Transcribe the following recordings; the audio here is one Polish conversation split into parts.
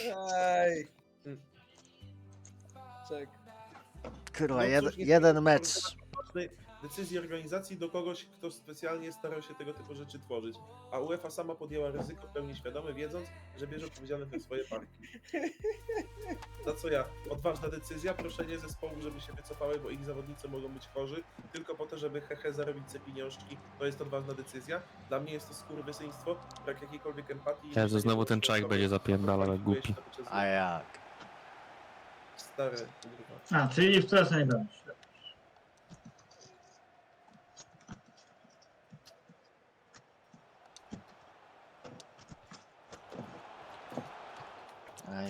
Ej. Czek. Kurwa, No jed, jeden mecz. Decyzji organizacji do kogoś, kto specjalnie starał się tego typu rzeczy tworzyć. A UEFA sama podjęła ryzyko w pełni świadome, wiedząc, że bierze odpowiedzialność za swoje parki. Za co ja? Odważna decyzja, proszenie zespołu, żeby się wycofały, bo ich zawodnicy mogą być chorzy, tylko po to, żeby hehe zarobić sobie pieniążki. To jest odważna decyzja. Dla mnie jest to skurwysyństwo, brak jakiejkolwiek empatii. Jezu, Jeżeli znowu ten czajk będzie zapierdalał, się głupi. A jak? Stare, kurwa. A, czyli wczoraj najgorsze.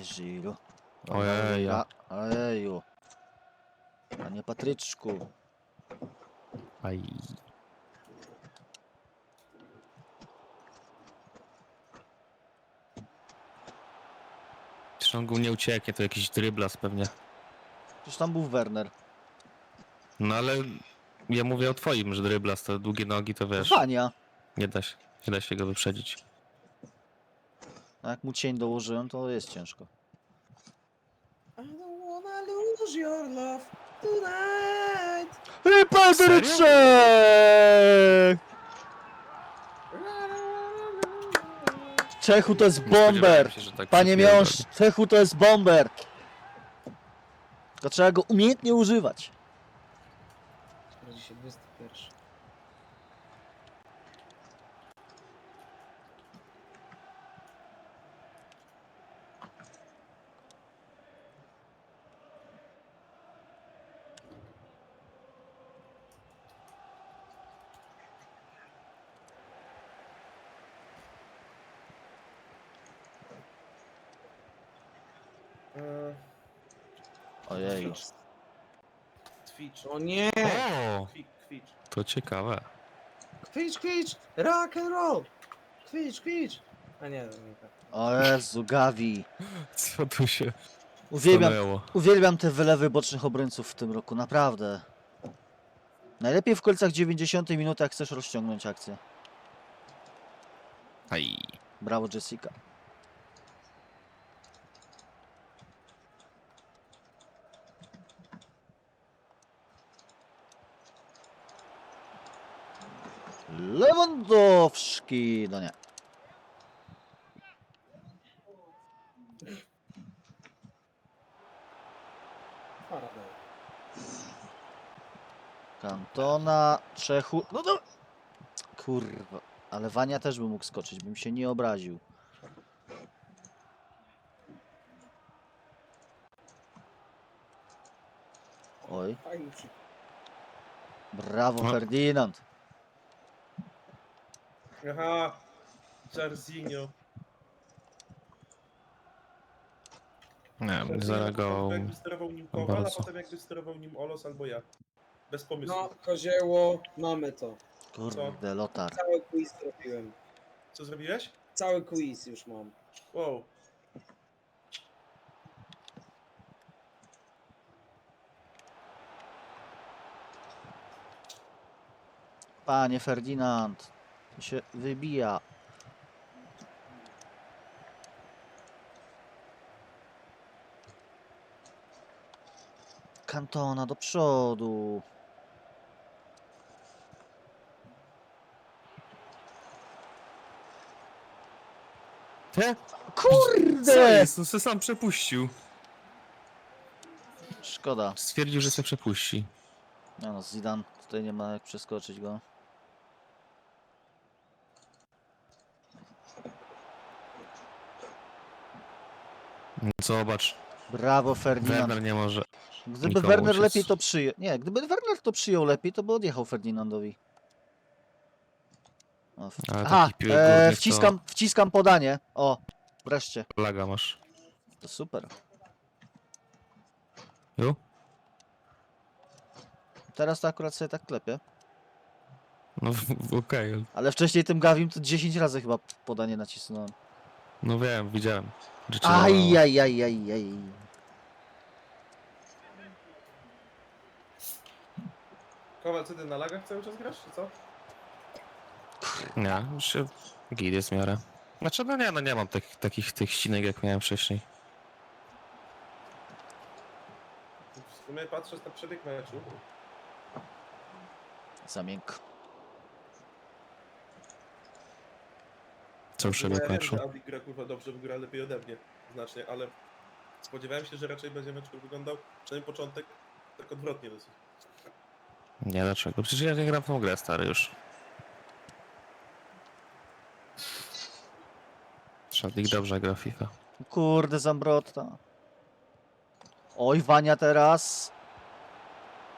Żylu. Ojej. Ojeju. Panie Patryczku. Aj. Go nie ucieknie, to jakiś dryblas pewnie. Przecież tam był Werner. No ale ja mówię o twoim, że dryblas to długie nogi, to wiesz, Wania. nie da się, nie da się go wyprzedzić. A jak mu cień dołożyłem, to jest ciężko. I don't wanna lose your love tonight. Patryczek! Czechu to jest Spodziewałem bomber! się, że tak Panie. Miąż, Czechu to jest bomber! Tylko trzeba go umiejętnie używać. Sprawdzi się 21. Eee, Ojeju. Twitch. O nie! O, Kwicz, kwicz. to ciekawe. Kwicz, kwicz! Rock and roll! Kwicz, kwicz! A nie, to nie tak. O Jezu, Gavi. Co tu się Uwielbiam, stanęło? uwielbiam te wylewy bocznych obrońców w tym roku, naprawdę. Najlepiej w końcach 90 minuty, jak chcesz rozciągnąć akcję. Aj. Brawo, Jessica. Lewandowski, no nie. Kantona, Czechu, no to... Kurwa, ale Wania też by mógł skoczyć, bym się nie obraził. Oj, brawo No. Ferdinand. Aha, Jarzinho. Nie, nie zareagował. Jakby sterował nim Kowal, a bardzo. potem jakby sterował nim Olos albo ja. Bez pomysłu. No, kozieło, mamy to. Kurde, Lotar. Cały quiz zrobiłem. Co zrobiłeś? Cały quiz już mam. Wow. Panie Ferdinand, się wybija. Kantona do przodu. Te? Co Kurde! jest? No se sam przepuścił. Szkoda. Stwierdził, że se przepuści. No, no Zidane, tutaj nie ma jak przeskoczyć go. Zobacz, Brawo Ferdinand. Werner nie może. Gdyby Nikomu Werner się lepiej z- to przyjął. Nie, gdyby Werner to przyjął lepiej, to by odjechał Ferdinandowi. O, w... Ale Aha, taki piłek e, to- wciskam, wciskam podanie. O, wreszcie. Laga masz. To super. Jo? Teraz to akurat sobie tak klepię. No w- w- okej, Ale wcześniej tym Gawim to 10 razy chyba podanie nacisnąłem. No wiem, widziałem. że cię. Aj, aj, aj, aj, aj. Kowal, co ty na lagach cały czas grasz, czy co? Nie, już się git jest w miarę. Znaczy, no nie, no nie mam takich, takich tych ścinek, jak miałem wcześniej. W sumie patrząc na przebieg meczu, Za miękko. Co przebieg ja wiem, meczu. gra kurwa dobrze, gra lepiej ode mnie znacznie, ale spodziewałem się, że raczej będzie mecz wyglądał, przynajmniej początek, tak odwrotnie dosyć. Nie, dlaczego? Przecież ja nie gram w tą grę, stary, już. Szadlik dobrze gra w FIFA. Kurde, Zambrotta. Oj, Wania teraz.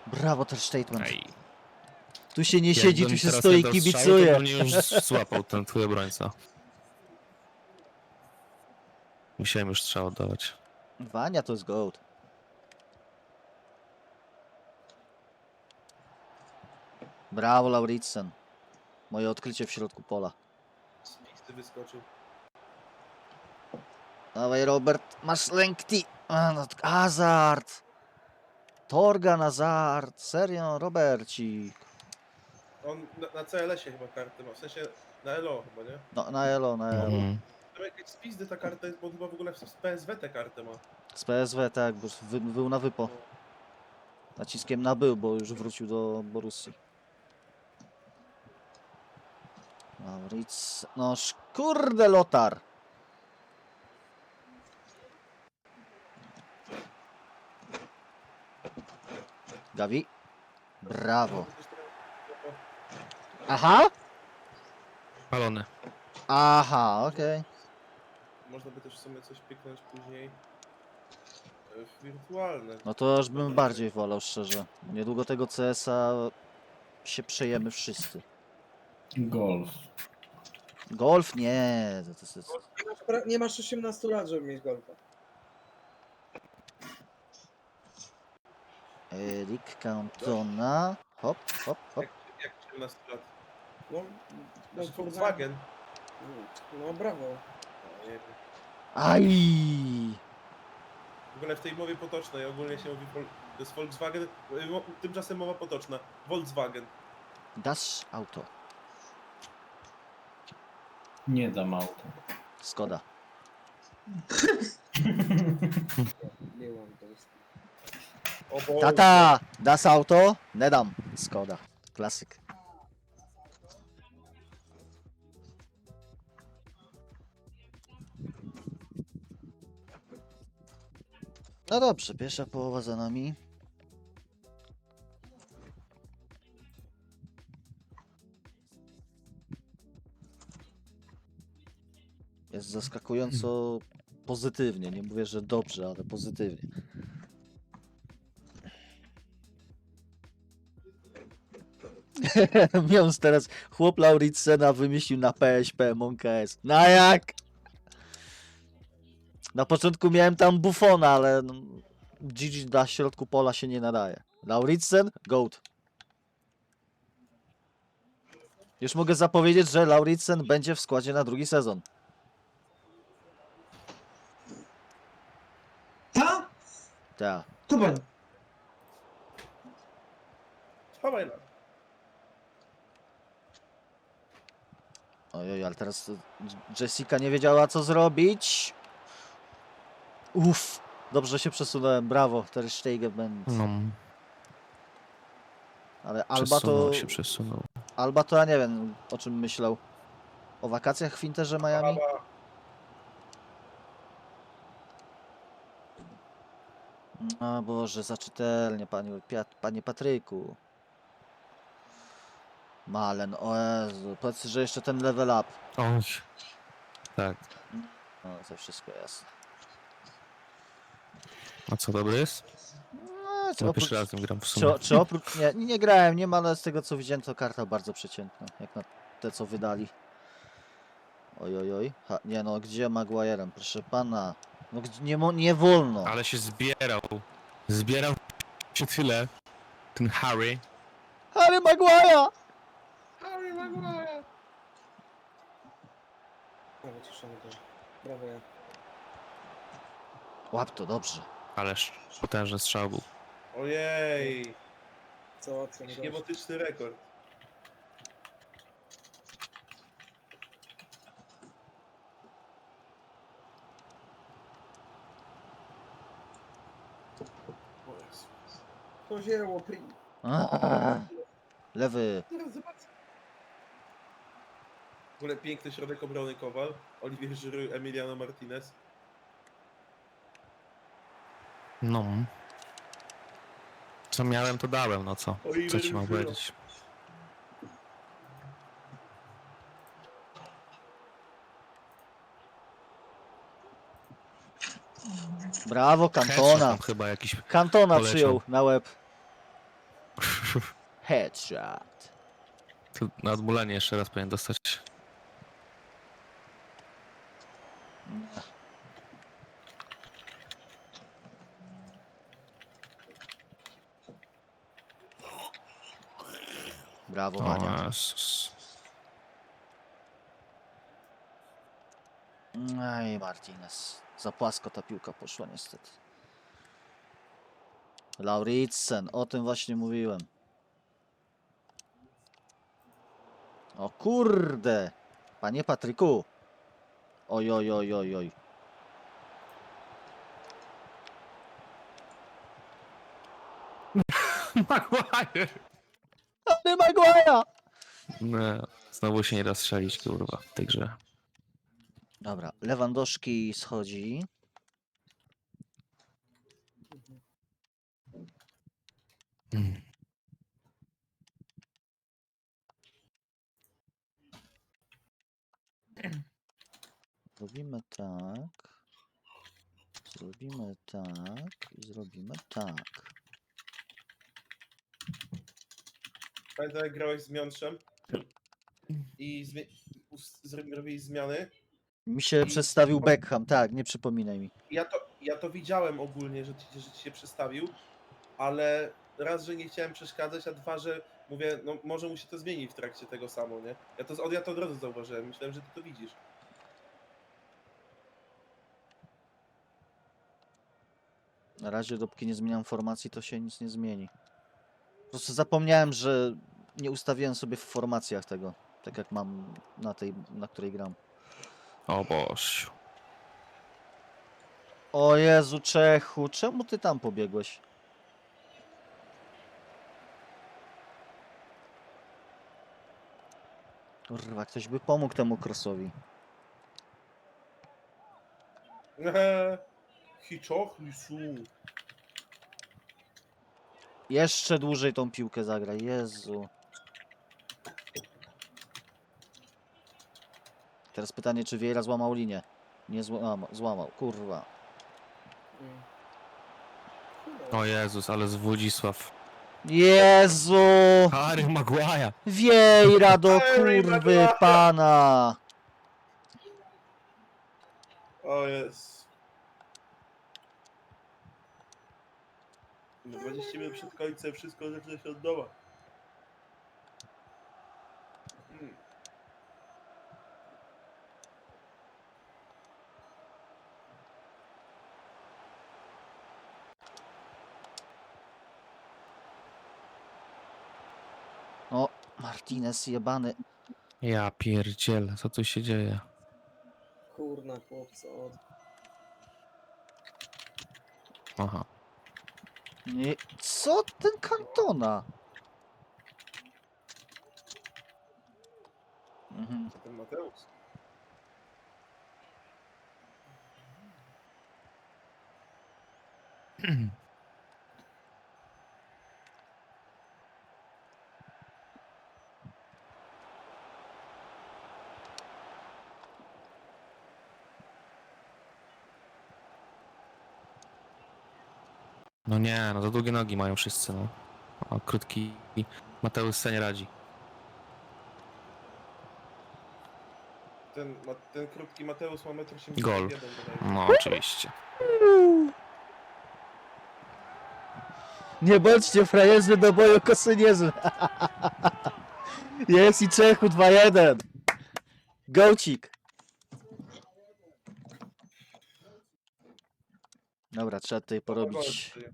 Brawo, też statement. Ej, Tu się nie siedzi, tu jakbym się teraz stoi, nie kibicuje. To mnie już złapał ten twój obrońca. Musiałem już strzał oddawać. Wania to jest gold. Brawo, Lauritsen. Moje odkrycie w środku pola. Z pisty wyskoczył. Dawaj, Robert, masz lękti. A, no, Hazard. Torgan Hazard. Serio, Robercik. On na, na CLS-ie chyba kartę ma, w sensie na LO chyba, nie? No, na elo, na elo. Mhm. Tam jakaś z pizdy ta karta jest, bo chyba w ogóle w z PSW tę kartę ma. Z PSW, tak, bo wy, był na wypo. Naciskiem na był, bo już wrócił do Borussii. Mauric, no kurde Lotar. Gavi. Brawo. Aha. Palony. Aha, okej. Można by też w sumie coś piknąć później e, w wirtualne. No to już bym bardziej wolał, szczerze. Niedługo tego CS-a się przejemy wszyscy. Golf. Golf? Nie. To, to, to, to. Nie masz pra- Nie masz 18 lat, żeby mieć golfa. Eric Cantona. Hop, hop, hop. Jak, jak 17 lat. No, no kurwa. Volkswagen. No brawo. Nie wiem. Aj! W ogóle w tej mowie potocznej ogólnie się mówi, Vol- to jest Volkswagen, y, tymczasem mowa potoczna. Volkswagen. Das Auto. Nie dam auta. Skoda. Nie mam to jest. O Boże. Tata! Das Auto? Nie dam. Skoda. Klasyk. No dobrze, pierwsza połowa za nami. Jest zaskakująco pozytywnie. Nie mówię, że dobrze, ale pozytywnie. Miąc teraz chłop Lauritsena wymyślił na PSP Monks. Na jak? Na początku miałem tam Buffona, ale no, Gigi dla środku pola się nie nadaje. Lauritsen, goat. Już mogę zapowiedzieć, że Lauritsen będzie w składzie na drugi sezon. Ta? Tak. Kubań. Chowaj na. Ojoj, ale teraz Jessica nie wiedziała co zrobić. Uff, dobrze się przesunąłem, brawo, Ter Stegen. No, Ale Alba to, przesunął się, przesunął. Alba to ja nie wiem o czym myślał. O wakacjach w Interze Miami? O Boże, za czytelnie, panie, panie Patryku. Malen, o Jezu, powiedz, że jeszcze ten level up. Oj. Tak. No, to wszystko jasne. A co, dobry jest? No, czy Ja oprócz, pierwszy raz tym gram w sumie. czy, czy oprócz, nie, nie grałem, nie ma, ale z tego co widziałem to karta bardzo przeciętna, jak na te co wydali. Oj, oj, oj. Ha, nie no, gdzie Maguire'em, proszę pana. No gdzie, nie, mo, nie wolno. Ale się zbierał. Zbierał się tyle. Ten Harry. Harry Maguire! Harry Maguire. No, wyciszony to. Brawo ja. Łap to, dobrze. Ależ potężny strzał był. Ojej! Co. Niebotyczny rekord. To zieło, pri... Lewy. Teraz zobacz. W ogóle piękny środek obrony Kowal, Olivier Giroud, Emiliano Martinez. No. Co miałem, to dałem, no co? Oj, Co ci mam powiedzieć? Brawo, Headshot Kantona. tam chyba jakiś... Kantona poleciał. przyjął na łeb. Headshot. Tu na odmulenie jeszcze raz powinien dostać. Brawo. Jezus. Aj, Martinez. Za płasko ta piłka poszła niestety. Lauritsen, o tym właśnie mówiłem. O kurde! Panie Patryku! Oj, oj, oj, oj, oj. Maguire! Ale Maguire! Nie, znowu się nie da strzelić, kurwa, w tej grze. Dobra, Lewandowski schodzi. Zrobimy tak. Zrobimy tak i zrobimy tak. Pamiętam jak grałeś z Miątrzem i us- zro- robili zmiany. Mi się przedstawił Beckham, tak, nie przypominaj mi. Ja to, ja to widziałem ogólnie, że ci, że ci się przestawił, ale raz, że nie chciałem przeszkadzać, a dwa, że mówię, no może mu się to zmieni w trakcie tego samo, nie? Ja to, ja to od razu zauważyłem, myślałem, że ty to widzisz. Na razie, dopóki nie zmieniam formacji, to się nic nie zmieni. Po prostu zapomniałem, że nie ustawiłem sobie w formacjach tego, tak jak mam na tej, na której gram. O Boż. O Jezu, Czechu, czemu ty tam pobiegłeś? Kurwa, ktoś by pomógł temu krosowi. Hiczoch, Lisu. Jeszcze dłużej tą piłkę zagraj, Jezu. Teraz pytanie, czy Vieira złamał linię? Nie złamał, złamał, kurwa. O Jezus, ale z Włodzisław. Jezu! Harry Maguire! Vieira do Harry kurwy Maguire! pana! O jest. 20 minut przed końcem wszystko zaczyna się od. Mm. O, Martinez jebany. Ja pierdzielę, co tu się dzieje? Kurna, chłopco. Od... Aha. Nie, co ten kantona? Mhm. Ten Mateusz. No nie, no to długie nogi mają wszyscy, no. O, krótki Mateusz se nie radzi. Ten, ma, ten krótki Mateusz ma 1,81 Gol. m. No oczywiście. Nie bądźcie frajerzy do boju kosynierzy. Jest i Czechu 2-1. Gołcik. Dobra, trzeba tutaj porobić Gol.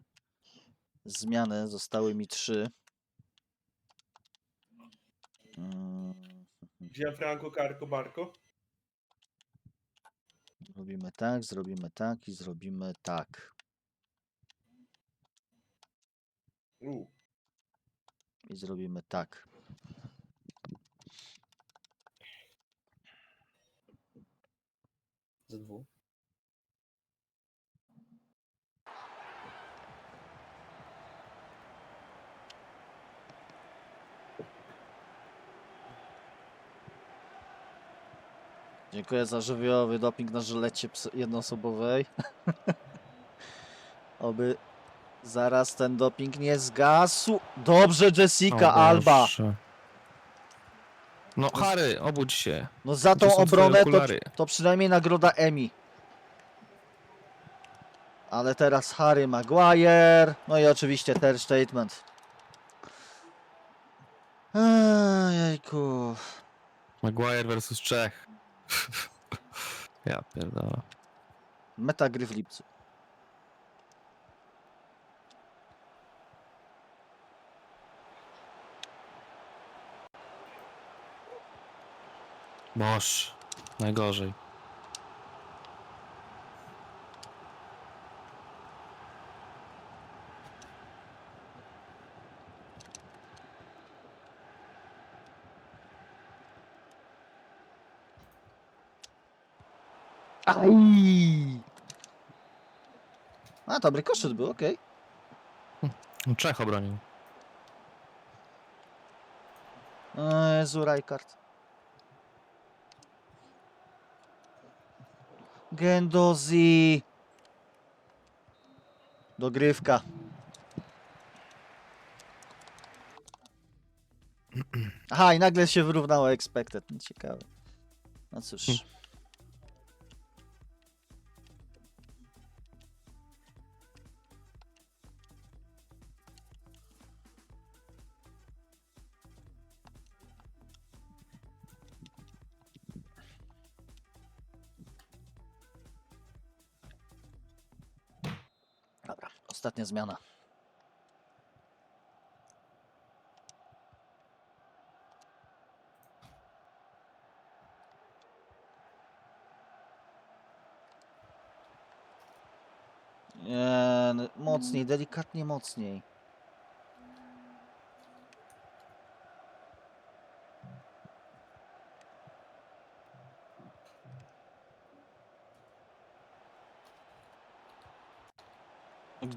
zmiany. Zostały mi trzy. Mm, Gianfranco Carco Barco. Zrobimy tak, zrobimy tak i zrobimy tak. U, I zrobimy tak. Ze dwóch. Dziękuję za żywiołowy doping na żylecie jednoosobowej. Oby zaraz ten doping nie zgasł. Dobrze, Jessica O Alba. Boże. No Harry, obudź się. No za Gdzie tą są twoje obronę to, okulary? to przynajmniej nagroda Emmy. Ale teraz Harry Maguire. No i oczywiście ter statement. Ejejku. Maguire versus Czech. ja pierdolę. Metagry w lipcu. Boż. Najgorzej. Aj! A, dobry koszyt był, okej. No, Czech obronił. O Jezu, Rijkaard. Gendozi. Dogrywka. Aha, i nagle się wyrównało expected. No, Ciekawe. No cóż. Ostatnia zmiana. Nie, no, mocniej, delikatnie mocniej.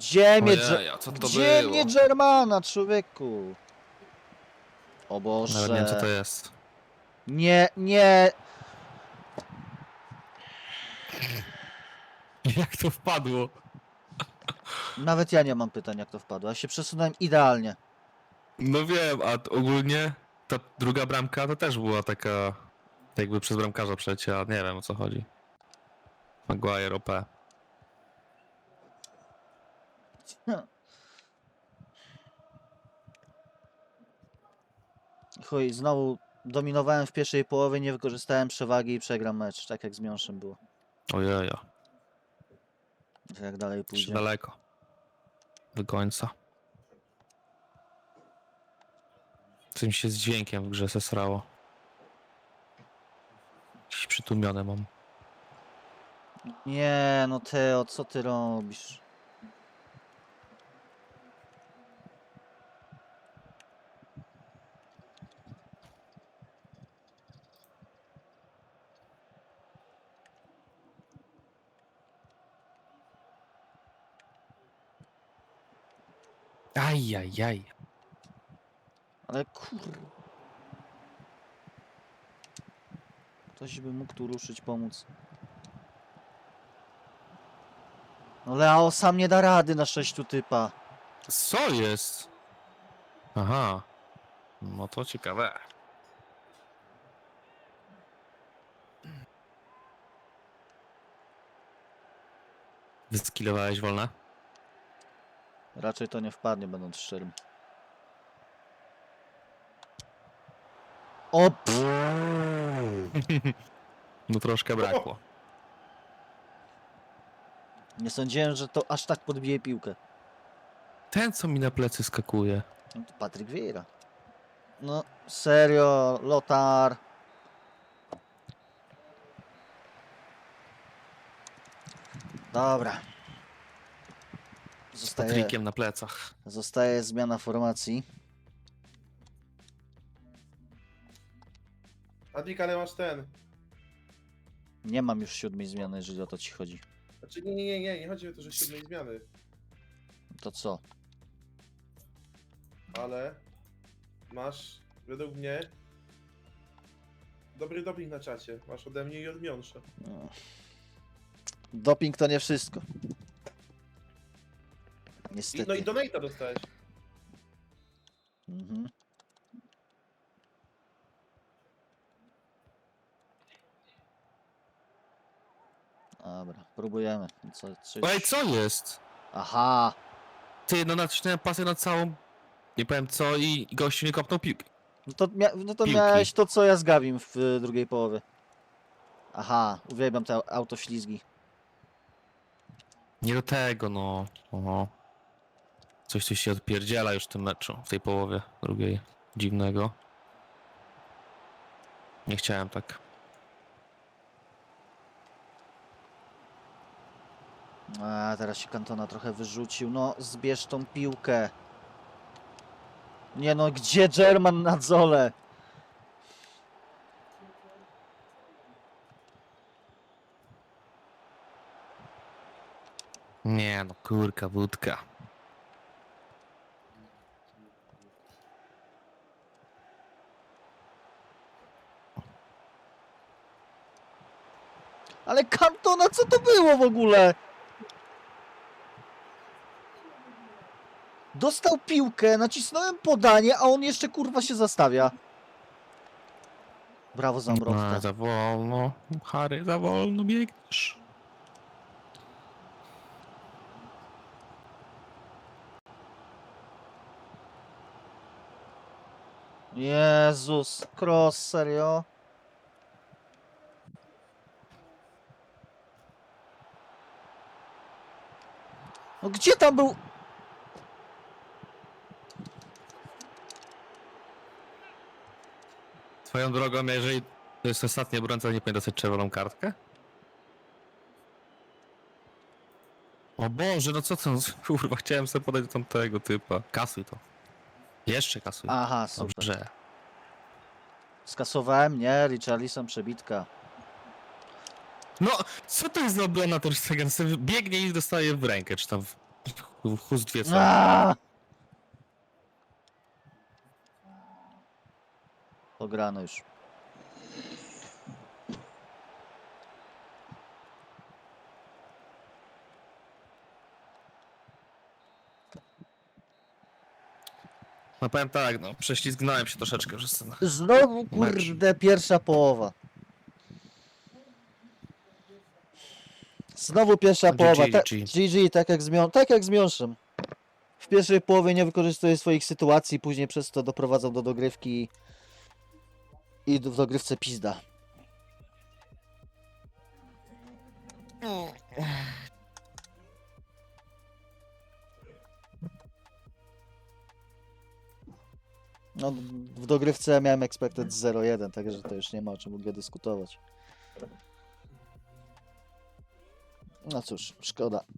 Gdzie mnie, Dże- Ojej, a co to gdzie było? mnie Germana, człowieku? O Boże. Nawet nie wiem co to jest. Nie, nie. Jak to wpadło? Nawet ja nie mam pytań, jak to wpadło. Ja się przesunąłem idealnie. No wiem, a t- ogólnie ta druga bramka to też była taka jakby przez bramkarza przecięła. Nie wiem o co chodzi. Maguire OP. Chuj, znowu dominowałem w pierwszej połowie, nie wykorzystałem przewagi i przegram mecz, tak jak z Miąższem było. Ojeja, Jak dalej jeszcze pójdzie. daleko. Do końca. Coś mi się z dźwiękiem w grze sesrało. Jakieś przytłumione mam. Nie, no Teo, co ty robisz? Ajajaj. Ale kur... Ktoś by mógł tu ruszyć, pomóc. No Leo sam nie da rady na sześciu typa. Co jest? Aha. No to ciekawe. Wyskilowałeś wolne? Raczej to nie wpadnie, będąc szczerym. O! No troszkę brakło. Nie sądziłem, że to aż tak podbije piłkę. Ten co mi na plecy skakuje. No to Patryk Vieira. No, serio, Lotar. Dobra. Zostaje, Patrykiem na plecach. zostaje zmiana formacji. Adik, ale masz ten. Nie mam już siódmej zmiany, jeżeli o to ci chodzi. Znaczy nie, nie, nie, nie, nie chodzi o to, że siódmej zmiany, To co? ale masz według mnie dobry doping na czacie. Masz ode mnie i od. No. Doping to nie wszystko. Niestety. no i donate'a dostałeś. Mhm. Dobra, próbujemy. Co, coś... Ej, co jest? Aha! Ty, no nacisnąłem pasy na całą... Nie powiem co i gościu nie kopnął piłki. No to, mia no to Piłki. miałeś to, co ja z Gawim w y, drugiej połowie. Aha, uwielbiam te autoślizgi. Nie do tego, no. Oho. Coś tu się odpierdziela już w tym meczu, w tej połowie drugiej. Dziwnego. Nie chciałem tak. A, teraz się Kantona trochę wyrzucił. No, zbierz tą piłkę. Nie no, gdzie German na dzole? Nie no, kurka, wódka. Ale Kantona, co to było w ogóle? Dostał piłkę, nacisnąłem podanie, a on jeszcze kurwa się zastawia. Brawo A, Zamrowka. za wolno. Harry, za wolno biegniesz. Jezus, cross, serio? No gdzie tam był? Swoją drogą, jeżeli to jest ostatni obrońca, nie powinien dostać czerwoną kartkę? O Boże, no co to? Kurwa, chciałem sobie podać do tamtego typa. Kasuj to. Jeszcze kasuj. Aha, super. Dobrze. Skasowałem, nie, Richarlison przebitka. No, co to jest za obrona Ter Stegen? Sobie Biegnie i dostaje w rękę, czy tam w, w chust dwie co? Pograno już. No powiem tak, no, prześlizgnąłem się troszeczkę przez ten... Znowu, Mecz. kurde, pierwsza połowa. Znowu pierwsza połowa. Ta, GG. Tak jak z, mią- tak jak z miąższem. W pierwszej połowie nie wykorzystuje swoich sytuacji, później przez to doprowadzą do dogrywki i w dogrywce pizda. No, w dogrywce miałem expected 0-1, także to już nie ma o czym ogóle dyskutować. No cóż, szkoda.